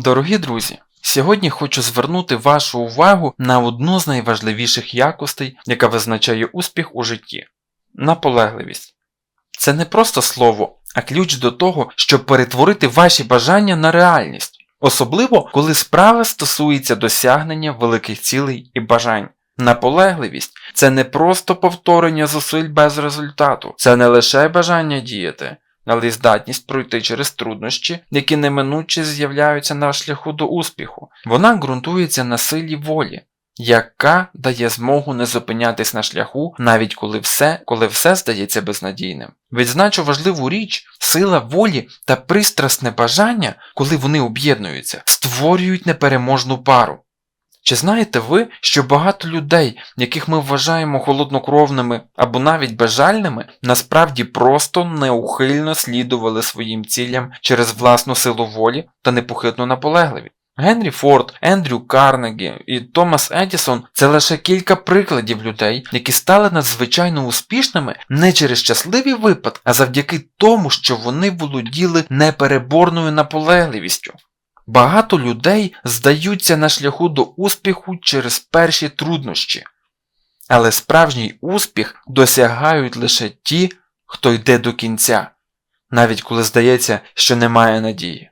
Дорогі друзі, сьогодні хочу звернути вашу увагу на одну з найважливіших якостей, яка визначає успіх у житті наполегливість. Це не просто слово, а ключ до того, щоб перетворити ваші бажання на реальність, особливо коли справа стосується досягнення великих цілей і бажань. Наполегливість це не просто повторення зусиль без результату, це не лише бажання діяти, але й здатність пройти через труднощі, які неминуче з'являються на шляху до успіху. Вона ґрунтується на силі волі, яка дає змогу не зупинятись на шляху, навіть коли все, коли все здається безнадійним. Відзначу важливу річ, сила волі та пристрасне бажання, коли вони об'єднуються, створюють непереможну пару. Чи знаєте ви, що багато людей, яких ми вважаємо холоднокровними або навіть безжальними, насправді просто неухильно слідували своїм цілям через власну силу волі та непохитну наполегливість? Генрі Форд, Ендрю Карнегі і Томас Едісон це лише кілька прикладів людей, які стали надзвичайно успішними не через щасливі випадки, а завдяки тому, що вони володіли непереборною наполегливістю. Багато людей здаються на шляху до успіху через перші труднощі, але справжній успіх досягають лише ті, хто йде до кінця, навіть коли здається, що немає надії.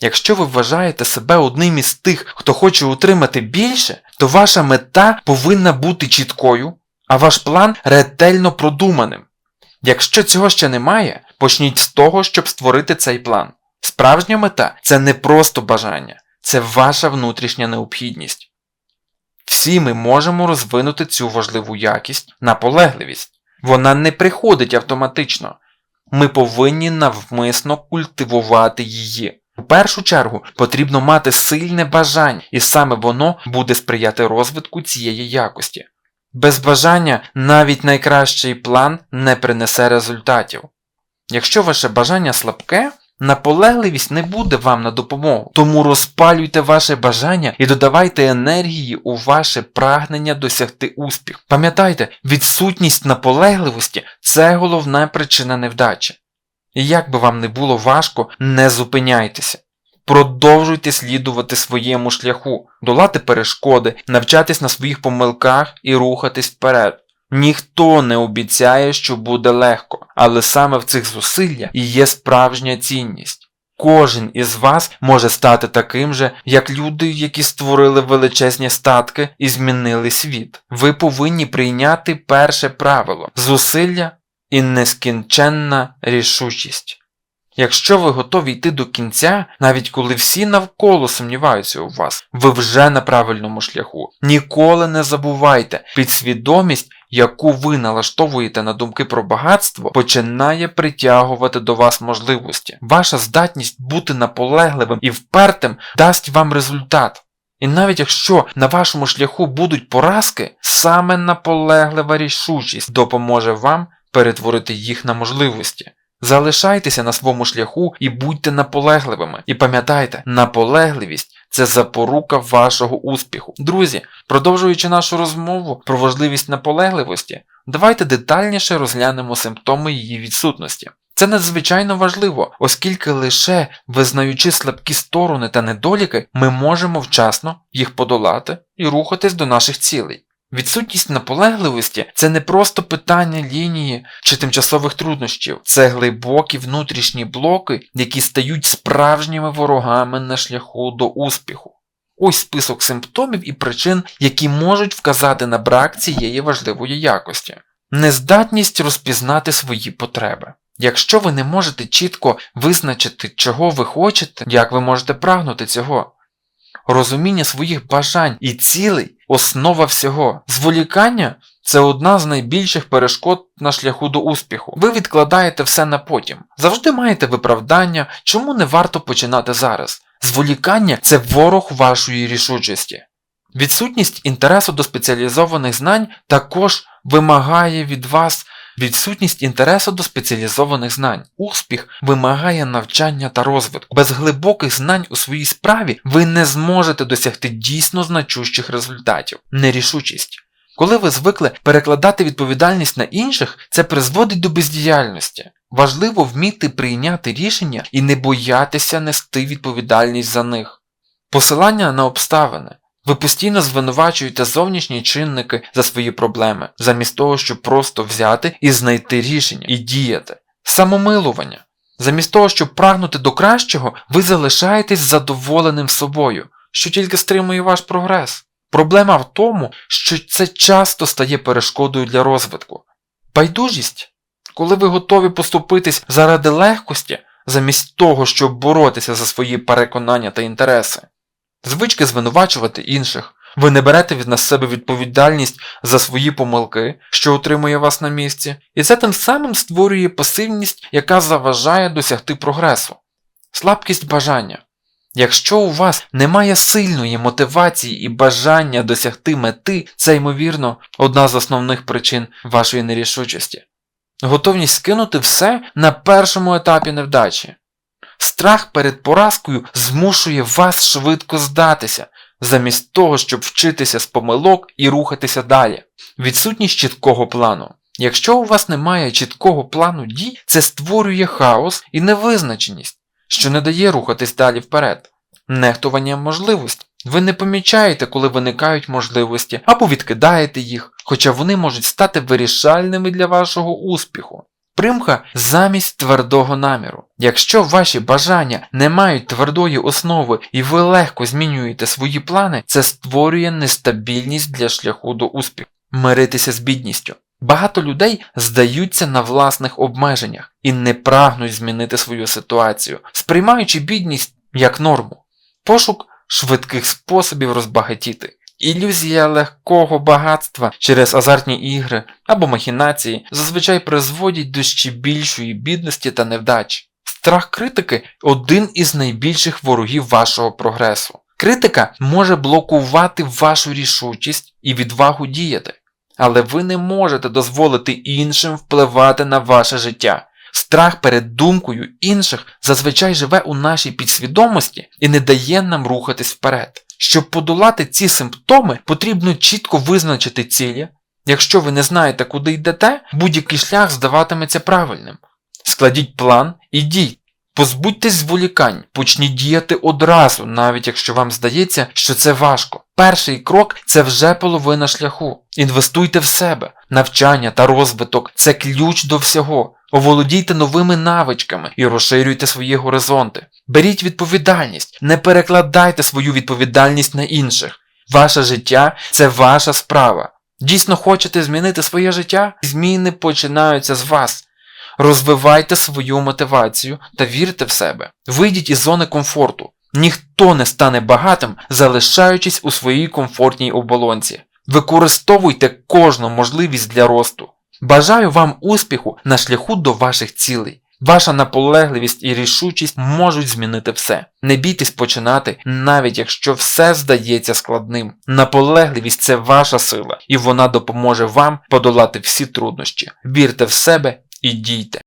Якщо ви вважаєте себе одним із тих, хто хоче отримати більше, то ваша мета повинна бути чіткою, а ваш план ретельно продуманим. Якщо цього ще немає, почніть з того, щоб створити цей план. Справжня мета це не просто бажання, це ваша внутрішня необхідність. Всі ми можемо розвинути цю важливу якість, наполегливість. Вона не приходить автоматично. Ми повинні навмисно культивувати її. У першу чергу потрібно мати сильне бажання, і саме воно буде сприяти розвитку цієї якості. Без бажання навіть найкращий план не принесе результатів. Якщо ваше бажання слабке, наполегливість не буде вам на допомогу. Тому розпалюйте ваше бажання і додавайте енергії у ваше прагнення досягти успіху. Пам'ятайте, відсутність наполегливості це головна причина невдачі. І як би вам не було важко, не зупиняйтеся. Продовжуйте слідувати своєму шляху, долати перешкоди, навчатись на своїх помилках і рухатись вперед. Ніхто не обіцяє, що буде легко, але саме в цих зусиллях і є справжня цінність. Кожен із вас може стати таким же, як люди, які створили величезні статки і змінили світ. Ви повинні прийняти перше правило зусилля і нескінченна рішучість. Якщо ви готові йти до кінця, навіть коли всі навколо сумніваються у вас, ви вже на правильному шляху. Ніколи не забувайте, підсвідомість, яку ви налаштовуєте на думки про багатство, починає притягувати до вас можливості. Ваша здатність бути наполегливим і впертим дасть вам результат. І навіть якщо на вашому шляху будуть поразки, саме наполеглива рішучість допоможе вам перетворити їх на можливості. Залишайтеся на своєму шляху і будьте наполегливими. І пам'ятайте, наполегливість це запорука вашого успіху. Друзі, продовжуючи нашу розмову про важливість наполегливості, давайте детальніше розглянемо симптоми її відсутності. Це надзвичайно важливо, оскільки лише визнаючи слабкі сторони та недоліки, ми можемо вчасно їх подолати і рухатись до наших цілей. Відсутність наполегливості це не просто питання лінії чи тимчасових труднощів, це глибокі внутрішні блоки, які стають справжніми ворогами на шляху до успіху. Ось список симптомів і причин, які можуть вказати на брак цієї важливої якості. Нездатність розпізнати свої потреби. Якщо ви не можете чітко визначити, чого ви хочете, як ви можете прагнути цього. Розуміння своїх бажань і цілей основа всього. Зволікання це одна з найбільших перешкод на шляху до успіху. Ви відкладаєте все на потім. Завжди маєте виправдання, чому не варто починати зараз. Зволікання це ворог вашої рішучості. Відсутність інтересу до спеціалізованих знань також вимагає від вас відсутність інтересу до спеціалізованих знань. Успіх вимагає навчання та розвитку. Без глибоких знань у своїй справі ви не зможете досягти дійсно значущих результатів. Нерішучість. Коли ви звикли перекладати відповідальність на інших, це призводить до бездіяльності. Важливо вміти прийняти рішення і не боятися нести відповідальність за них. Посилання на обставини. Ви постійно звинувачуєте зовнішні чинники за свої проблеми, замість того, щоб просто взяти і знайти рішення і діяти. Самомилування. Замість того, щоб прагнути до кращого, ви залишаєтесь задоволеним собою, що тільки стримує ваш прогрес. Проблема в тому, що це часто стає перешкодою для розвитку. Байдужість, коли ви готові поступитись заради легкості, замість того, щоб боротися за свої переконання та інтереси. Звички звинувачувати інших. Ви не берете від на себе відповідальність за свої помилки, що утримує вас на місці, і це тим самим створює пасивність, яка заважає досягти прогресу. Слабкість бажання. Якщо у вас немає сильної мотивації і бажання досягти мети, це, ймовірно, одна з основних причин вашої нерішучості. Готовність скинути все на першому етапі невдачі. Страх перед поразкою змушує вас швидко здатися, замість того, щоб вчитися з помилок і рухатися далі. Відсутність чіткого плану. Якщо у вас немає чіткого плану дій, це створює хаос і невизначеність, що не дає рухатись далі вперед. Нехтування можливості. Ви не помічаєте, коли виникають можливості, або відкидаєте їх, хоча вони можуть стати вирішальними для вашого успіху. Примха замість твердого наміру. Якщо ваші бажання не мають твердої основи і ви легко змінюєте свої плани, це створює нестабільність для шляху до успіху. Миритися з бідністю. Багато людей здаються на власних обмеженнях і не прагнуть змінити свою ситуацію, сприймаючи бідність як норму. Пошук швидких способів розбагатіти. Ілюзія легкого багатства через азартні ігри або махінації зазвичай призводять до ще більшої бідності та невдач. Страх критики один із найбільших ворогів вашого прогресу. Критика може блокувати вашу рішучість і відвагу діяти, але ви не можете дозволити іншим впливати на ваше життя. Страх перед думкою інших зазвичай живе у нашій підсвідомості і не дає нам рухатись вперед. Щоб подолати ці симптоми, потрібно чітко визначити цілі. Якщо ви не знаєте, куди йдете, будь-який шлях здаватиметься правильним. Складіть план і дійте. Позбудьтесь зволікань, почніть діяти одразу, навіть якщо вам здається, що це важко. Перший крок це вже половина шляху. Інвестуйте в себе. Навчання та розвиток це ключ до всього. Оволодійте новими навичками і розширюйте свої горизонти. Беріть відповідальність, не перекладайте свою відповідальність на інших. Ваше життя це ваша справа. Дійсно хочете змінити своє життя? Зміни починаються з вас. Розвивайте свою мотивацію та вірте в себе. Вийдіть із зони комфорту. Ніхто не стане багатим, залишаючись у своїй комфортній оболонці. Використовуйте кожну можливість для росту. Бажаю вам успіху на шляху до ваших цілей. Ваша наполегливість і рішучість можуть змінити все. Не бійтесь починати, навіть якщо все здається складним. Наполегливість це ваша сила, і вона допоможе вам подолати всі труднощі. Вірте в себе і дійте.